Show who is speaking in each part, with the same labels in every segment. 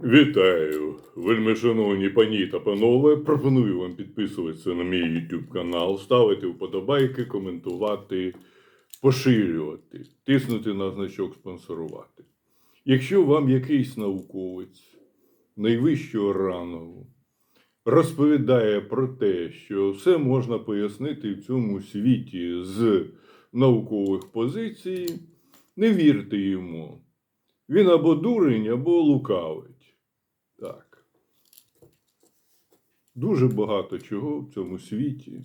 Speaker 1: Вітаю, вельми пані та панове. Пропоную вам підписуватися на мій YouTube канал, ставити вподобайки, коментувати, поширювати, тиснути на значок спонсорувати. Якщо вам якийсь науковець найвищого рангу розповідає про те, що все можна пояснити в цьому світі з наукових позицій, не вірте йому. Він або дурень, або лукавить. Так. Дуже багато чого в цьому світі.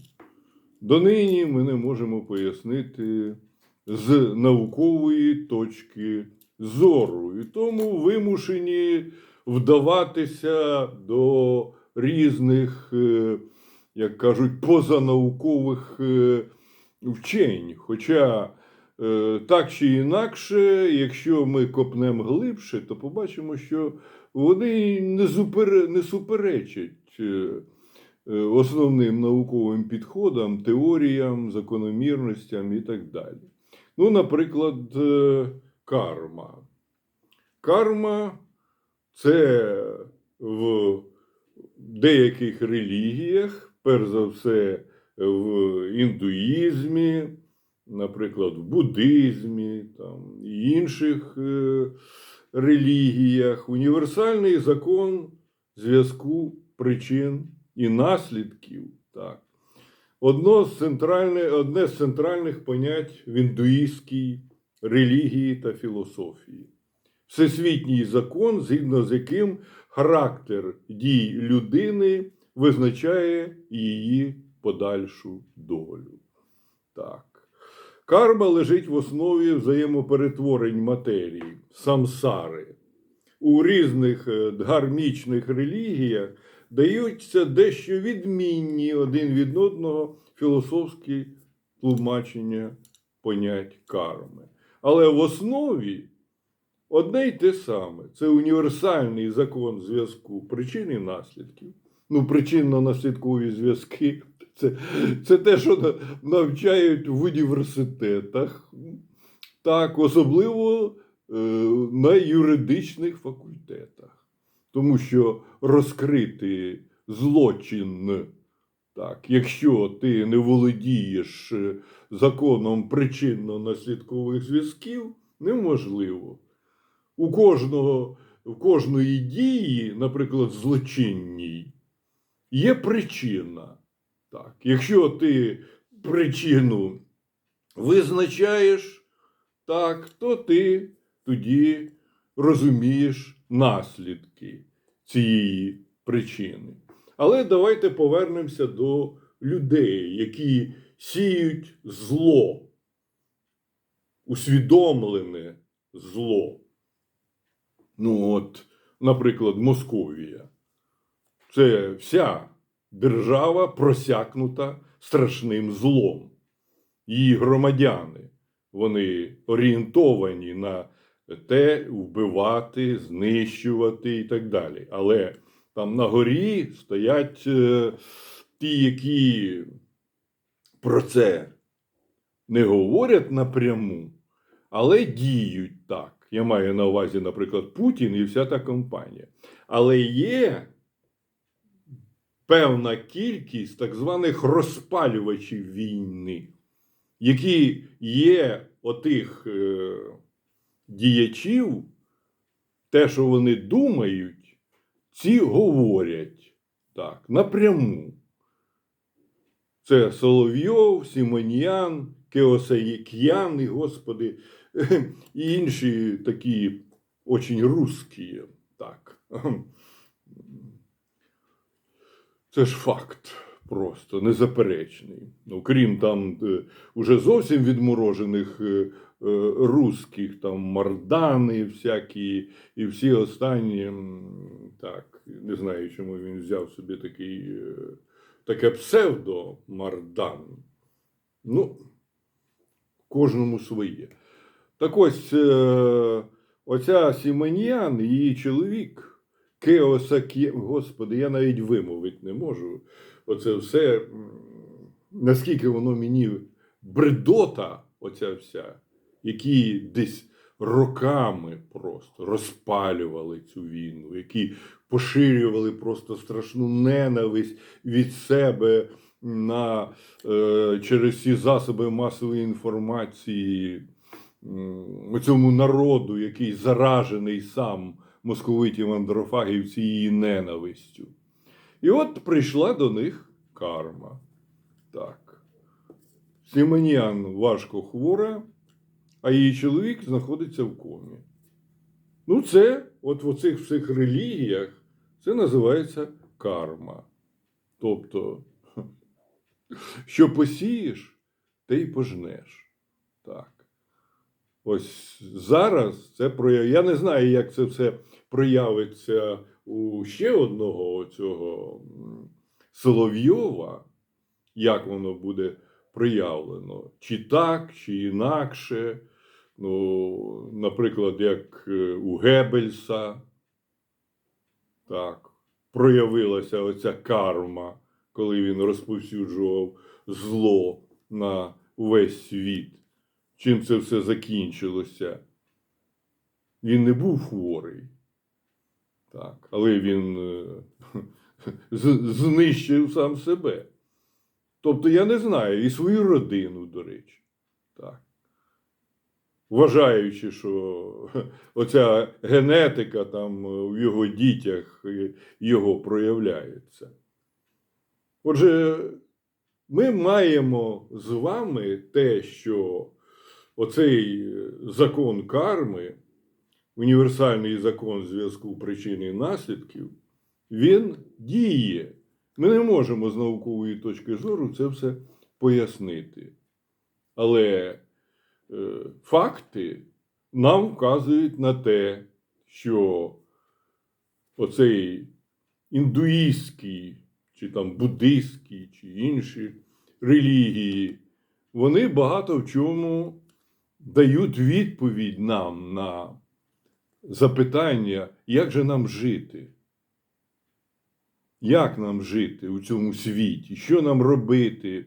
Speaker 1: Донині ми не можемо пояснити з наукової точки зору. І тому вимушені вдаватися до різних, е, як кажуть, позанаукових е, вчень. Хоча Е, Так чи інакше, якщо ми копнемо глибше, то побачимо, що вони не, зупер... не суперечать е, е, основним науковим підходам, теоріям, закономірностям і так далі. Ну, наприклад, е, карма. Карма це в деяких релігіях, перш за все, в індуїзмі наприклад, в буддизмі там, і інших релігіях, універсальний закон зв'язку причин і наслідків. Так. Одно з одне з центральних понять в індуїстській релігії та філософії. Всесвітній закон, згідно з яким характер дій людини визначає її подальшу долю. Так. Карма лежить в основі взаємоперетворень матерії, самсари. У різних е, дгармічних релігіях даються дещо відмінні один від одного філософські тлумачення понять карми. Але в основі одне й те саме це універсальний закон зв'язку причин і наслідків. Ну, причинно-наслідкові зв'язки це, це те, що навчають в університетах, так, особливо е, на юридичних факультетах. Тому що розкрити злочин, так, якщо ти не володієш е, законом причинно-наслідкових зв'язків, неможливо. У кожного, в кожної дії, наприклад, злочинній, є причина. Так, якщо ти причину визначаєш, так, то ти тоді розумієш наслідки цієї причини. Але давайте повернемося до людей, які сіють зло, усвідомлене зло. Ну, от, наприклад, Московія. Це вся держава просякнута страшним злом. Її громадяни вони орієнтовані на те вбивати, знищувати і так далі. Але там на горі стоять е, ті, які про це не говорять напряму, але діють так. Я маю на увазі, наприклад, Путін і вся та компанія. Але є певна кількість так званих розпалювачів війни, які є отих е, діячів, те, що вони думають, ці говорять так, напряму. Це Соловйов, Сімоніян, Кеосаєк'ян, і, господи, і інші такі очень русські. Так. Це ж факт просто незаперечний. Ну, крім там е, уже зовсім відморожених е, е, русських, там мардани всякі, і всі останні, так, не знаю, чому він взяв собі такий, таке псевдо Мардан. Ну, кожному своє. Так ось оця Сімоньян, її чоловік. Кеосакі, господи, я навіть вимовити не можу. Оце все, наскільки воно мені бредота, оця вся, які десь роками просто розпалювали цю війну, які поширювали просто страшну ненависть від себе на, е, через ці засоби масової інформації цьому народу, який заражений сам московитів андрофагів цією ненавистю. І от прийшла до них карма. Так. Сіменян важко хвора, а її чоловік знаходиться в комі. Ну, це, от в оцих всіх релігіях, це називається карма. Тобто, що посієш, те й пожнеш. Так. Ось зараз це прояв... Я не знаю, як це все проявиться у ще одного цього Соловйова, як воно буде проявлено, чи так, чи інакше. Ну, наприклад, як е, у Геббельса, так, проявилася оця карма, коли він розповсюджував зло на весь світ. Чим це все закінчилося? Він не був хворий, так, але він е, знищив сам себе. Тобто, я не знаю, і свою родину, до речі. Так. Вважаючи, що оця генетика там е, в його дітях е, його проявляється. Отже, ми маємо з вами те, що оцей закон карми, універсальний закон зв'язку причин і наслідків, він діє. Ми не можемо з наукової точки зору це все пояснити. Але е, факти нам вказують на те, що оцей індуїстський, чи там буддистський, чи інші релігії, вони багато в чому дають відповідь нам на запитання, як же нам жити. Як нам жити у цьому світі? Що нам робити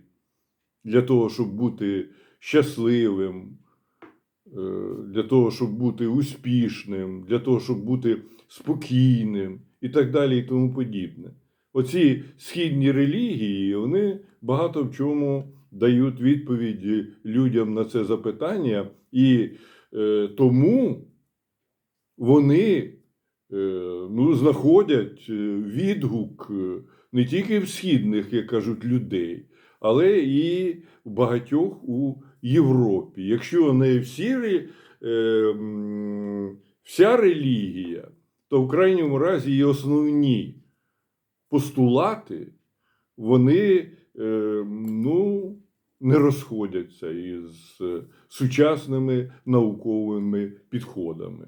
Speaker 1: для того, щоб бути щасливим, е, для того, щоб бути успішним, для того, щоб бути спокійним і так далі, і тому подібне. Оці східні релігії, вони багато в чому дають відповіді людям на це запитання, і е, тому вони е, ну, знаходять е, відгук е, не тільки в східних, як кажуть, людей, але і в багатьох у Європі. Якщо не всі, вся релігія, то в крайньому разі і основні постулати, вони ну, не розходяться із сучасними науковими підходами.